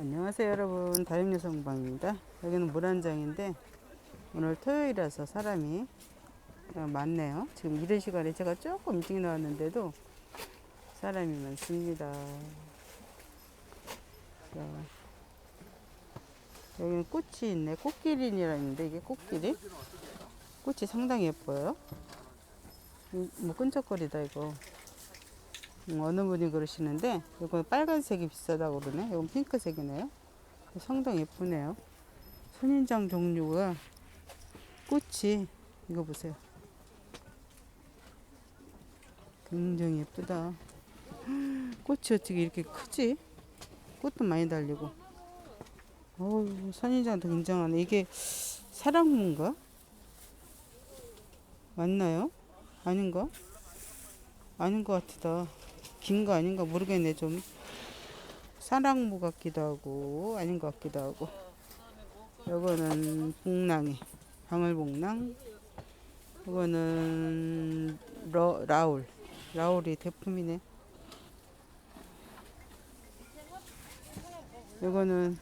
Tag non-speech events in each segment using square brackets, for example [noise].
안녕하세요 여러분. 다육여성방입니다. 여기는 물안장인데 오늘 토요일이라서 사람이 어, 많네요. 지금 이런 시간에 제가 조금 일찍 나왔는데도 사람이 많습니다. 자, 여기는 꽃이 있네. 꽃기린이라 는데 이게 꽃기린 꽃이 상당히 예뻐요. 음, 뭐 끈적거리다 이거 음, 어느 분이 그러시는데 이건 빨간색이 비싸다고 그러네. 이건 핑크색이네요. 상당히 예쁘네요. 선인장 종류가 꽃이 이거 보세요. 굉장히 예쁘다. [gasps] 꽃이 어떻게 이렇게 크지? 꽃도 많이 달리고. 어우, 선인장도 굉장하네. 이게 사랑무인가? 맞나요? 아닌가? 아닌 것 같다. 긴 거 아닌가 모르겠네. 좀 사랑무 같기도 하고 아닌 것 같기도 하고. 요거는 복랑이 방울복랑 요거는 러, 라울. 라울이 대품이네. 요거는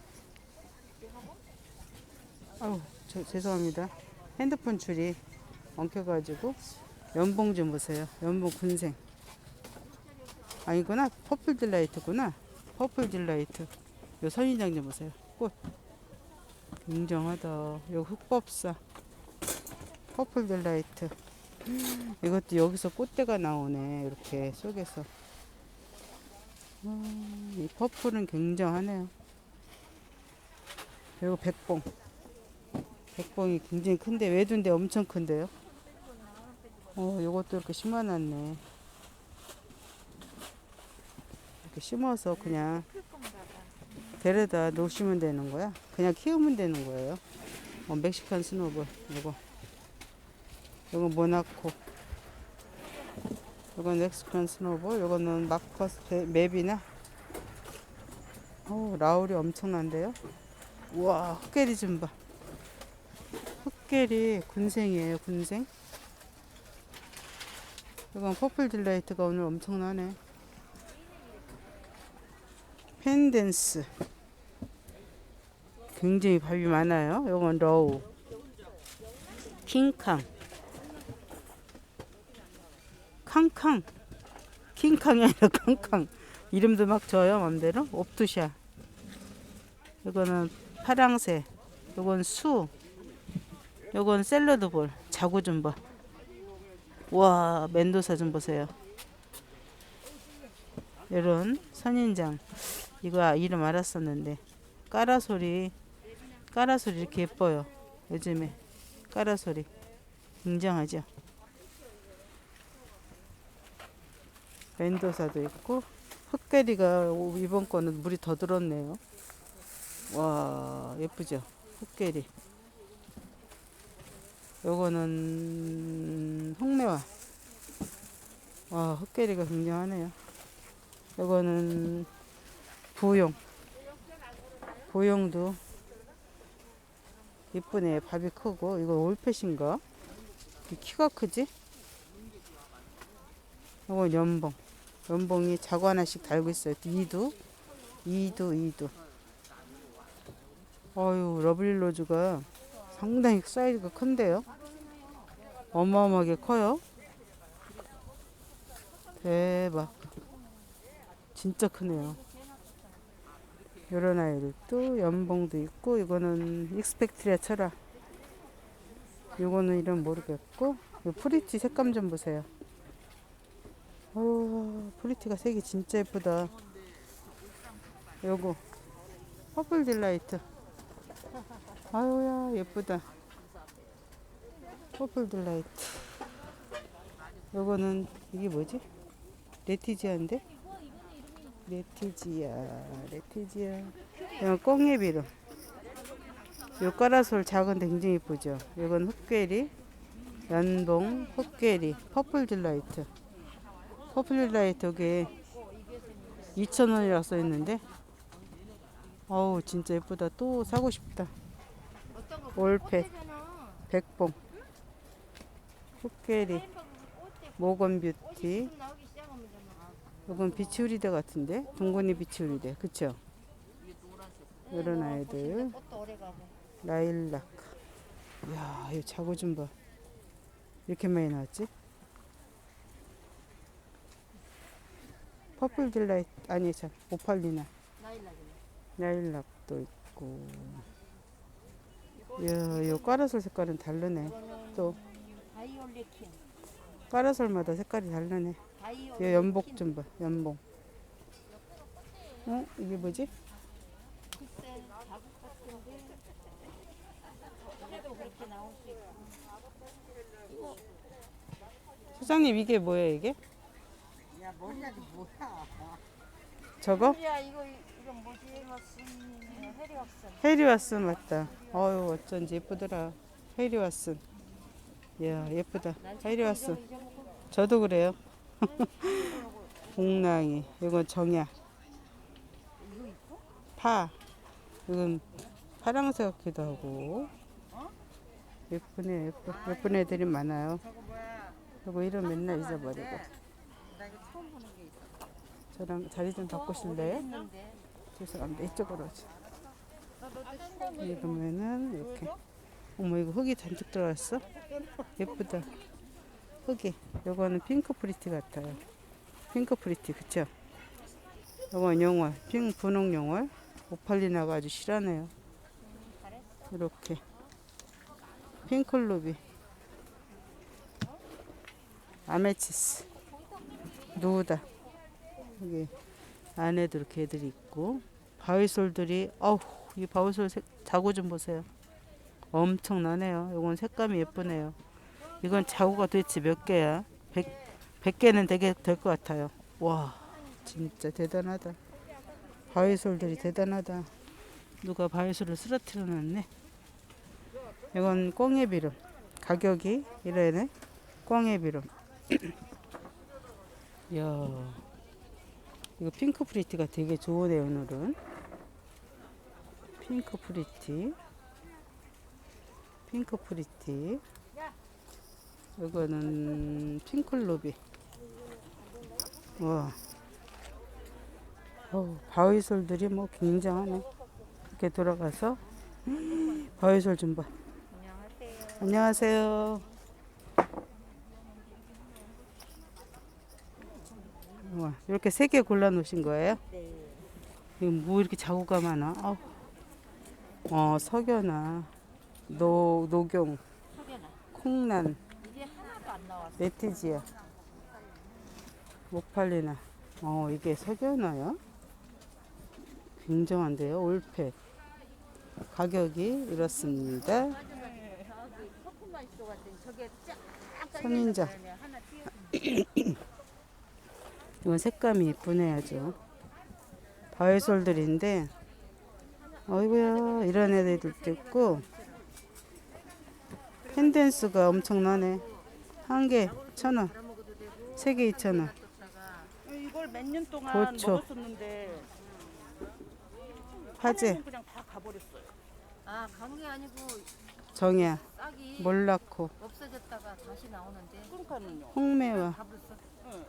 아우 저, 죄송합니다. 핸드폰 줄이 엉켜가지고 연봉 좀 보세요. 연봉 군생 아니구나. 퍼플 딜라이트구나. 퍼플 딜라이트. 요 선인장 좀 보세요. 꽃. 굉장하다. 요 흑법사. 퍼플 딜라이트. 이것도 여기서 꽃대가 나오네. 이렇게 속에서. 음, 이 퍼플은 굉장하네요. 그리고 백봉. 백봉이 굉장히 큰데 외두인데 엄청 큰데요? 어 요것도 이렇게 심어놨네 이렇게 심어서 그냥 데려다 놓으시면 되는 거야. 그냥 키우면 되는 거예요. 어, 멕시칸 스노볼 요거 요거 모나코 요건 멕시칸 스노볼 요거는 마커스 베- 맵이나 어, 라울이 엄청난데요. 우와 흑계리 좀 봐. 흑계리 군생이에요 군생. 이건 퍼플 딜라이트가 오늘 엄청나네. 펜댄스. 굉장히 밥이 많아요. 요건 러우. 킹캉. 캉캉. 킹캉이 아니라 캉캉. 이름도 막 져요 맘대로. 옵투샤. 이거는 파랑새. 요건 수. 요건 샐러드 볼. 자구 좀봐. 와 멘도사 좀 보세요. 이런 선인장 이거 이름 알았었는데. 까라소리. 까라소리 이렇게 예뻐요. 요즘에. 까라소리. 굉장하죠? 멘도사도 있고 흑계리가 이번 거는 물이 더 들었네요. 와 예쁘죠? 흑계리. 요거는 홍매화. 와 흑계리가 굉장하네요. 요거는 부용. 부용도 이쁘네. 밥이 크고. 이거 올펫인가? 이 키가 크지? 이건 연봉. 연봉이 자구 하나씩 달고 있어요. 이두. 이두, 이두. 어유 러블리 로즈가 상당히 사이즈가 큰데요? 어마어마하게 커요. 대박. 진짜 크네요. 요런 아이들도 연봉도 있고 이거는 익스펙트리아 철아 요거는 이름 모르겠고 요 프리티 색감 좀 보세요. 어 프리티가 색이 진짜 예쁘다. 요거 퍼플 딜라이트. 아유야 예쁘다. 퍼플 딜라이트. 요거는 이게 뭐지? 레티지아인데 레티지아, 레티지아. 꽁예비로. 요 까라솔 작은데 굉장히 이쁘죠. 이건 흑괴리, 연봉, 흑괴리, 퍼플 딜라이트. 퍼플 딜라이트 여기 2,000원이라고 써있는데, 어우, 진짜 예쁘다. 또 사고 싶다. 올펫, 백봉, 흑괴리, 모건 뷰티, 이건 비치우리대 같은데 동건이 비치우리대 그쵸 이런 아이들. 라일락. 이야, 이 자고 좀 봐. 이렇게 많이 나왔지? 퍼플 딜라이트, 아니, 참, 오팔리나. 라일락도 있고. 이야, 이 까라솔 색깔은 다르네. 또, 바이올레 킨. 까라솔마다 색깔이 다르네. 이 바이올레킨. 연복 좀 봐, 연복. 어? 이게 뭐지? 소장님, 이게 뭐예요, 이게? 야 머리나도 뭐야? 저거? 야 이거 이건 뭐지? 왓슨 해리 왓슨. 헤리왓슨 맞다. 어유 어쩐지 예쁘더라. 헤리왓슨. 이야 예쁘다. 헤리왓슨. 저도 그래요. 공랑이. 이건 있고? 파. 이건 파랑색 같기도 하고. 예쁘네. 예쁘, 예쁜 애들이 많아요. 그리고 이름 맨날 잊어버리고. 저랑 자리 좀 바꾸실래요? 했는데. 죄송합니다. 이쪽으로 이러면은 이렇게. 어머 이거 흙이 잔뜩 들어갔어? 예쁘다. 흙이. 요거는 핑크 프리티 같아요. 핑크 프리티 그쵸? 요건 용월. 핑 분홍 용월. 오팔리나가 아주 실하네요. 이렇게. 핑클루비. 아메치스. 누우다. 여기 안에도 이렇게 애들이 있고. 바위솔들이 어우 이 바위솔 색, 자구 좀 보세요. 엄청나네요. 이건 색감이 예쁘네요. 이건 자구가 도대체 몇 개야? 100, 100 개는 되게 될 것 같아요. 와, 진짜 대단하다. 바위솔들이 대단하다. 누가 바위솔을 쓰러뜨려 놨네. 이건 꽁예비름. 가격이 이래네. 꽁예비름. [clears throat] 이야, 이거 핑크 프리티가 되게 좋으네요, 오늘은. 핑크 프리티. 핑크 프리티. 이거는 핑클로비. 와. 어우, 바위솔들이 뭐 굉장하네. 이렇게 돌아가서 바위솔 좀 봐. 안녕하세요. 와, 이렇게 세 개 골라 놓으신 거예요? 네. 이거 뭐 이렇게 자구가 많아? 아우. 어, 석연아, 노, 노경. 콩난. 메티지야, 목팔리나. 어, 이게 석연아야? 굉장한데요, 올팩. 가격이 이렇습니다. 띄었습니다. [clears throat] 이건 색감이 예쁘네 아주. 바위솔들인데, 어이구야, 이런 애들도 있고, 펜댄스가 엄청나네. 한 개, 천 원. 세 개, 이천 원. 이걸 몇 년 동안 고추. 먹었었는데 화재, 그냥 다 가버렸어요. 아 가는 게 아니고 정야, 싹이 몰라코, 없어졌다가 다시 나오는데 그러니까는요. 응,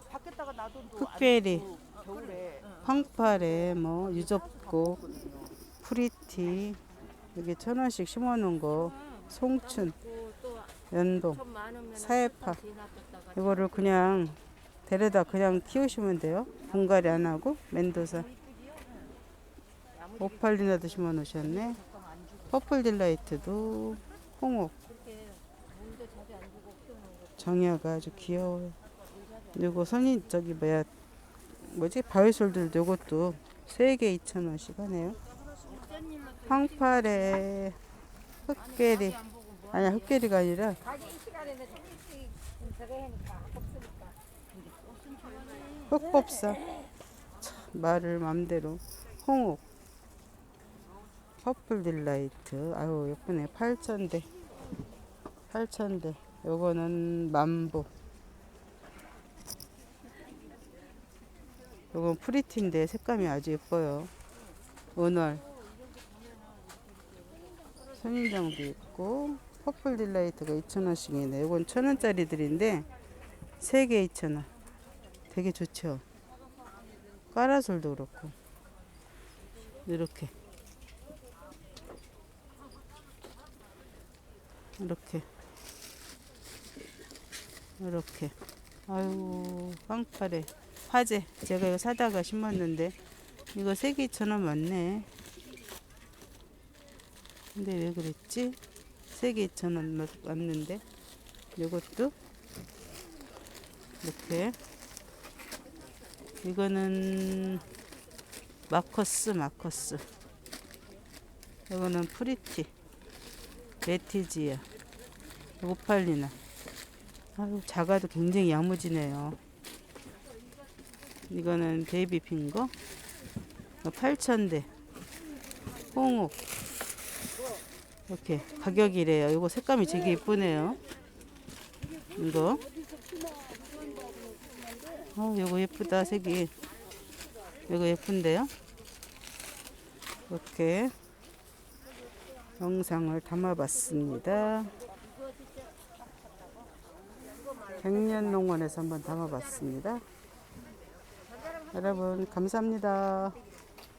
밖에다가 놔둬도 흑베리. 아직도 겨울에 황파래, 뭐, 유접고, 프리티, 여기 천 원씩 심어 놓은 거, 송춘, 또 연동. 사회파. 이거를 그냥 데려다 그냥 키우시면 돼요. 분갈이 안 하고 맨도사. 오팔리나도 심어 놓으셨네. 퍼플 딜라이트도 홍옥. 정야가 아주 귀여워요. 그리고 선이 저기 뭐야 뭐지 바위솔들도 이것도 세개 2,000원씩 하네요. 황파래 흑계리 아니야 흑계리가 아니라. 흑법사. 참, 말을 맘대로. 홍옥. 퍼플 딜라이트. 아유 예쁘네. 8,000대. 8,000대. 요거는 만보. 요건 프리티인데 색감이 아주 예뻐요. 은월 선인장도 있고 퍼플 딜라이트가 2,000원씩이네. 이건 1,000원짜리들인데 3개 2,000원. 되게 좋죠. 까라솔도 그렇고. 이렇게. 이렇게. 이렇게. 아유, 빵파래. 화재. 제가 이거 사다가 심었는데 이거 3개 2,000원 맞네. 근데 왜 그랬지? 세개 2,000원 맞는데? 이것도? 이렇게. 이거는 마커스 마커스. 이거는 프리티. 레티지아 오팔리나 아유 자가도 굉장히 야무지네요. 이거는 베이비 핑거? 8,000대. 홍옥 이렇게 가격이 래요 이거 색감이 되게 예쁘네요 이거 어 이거 예쁘다 색이 이거 예쁜데요 이렇게 영상을 담아봤습니다. 백년농원에서 한번 담아봤습니다. 여러분 감사합니다.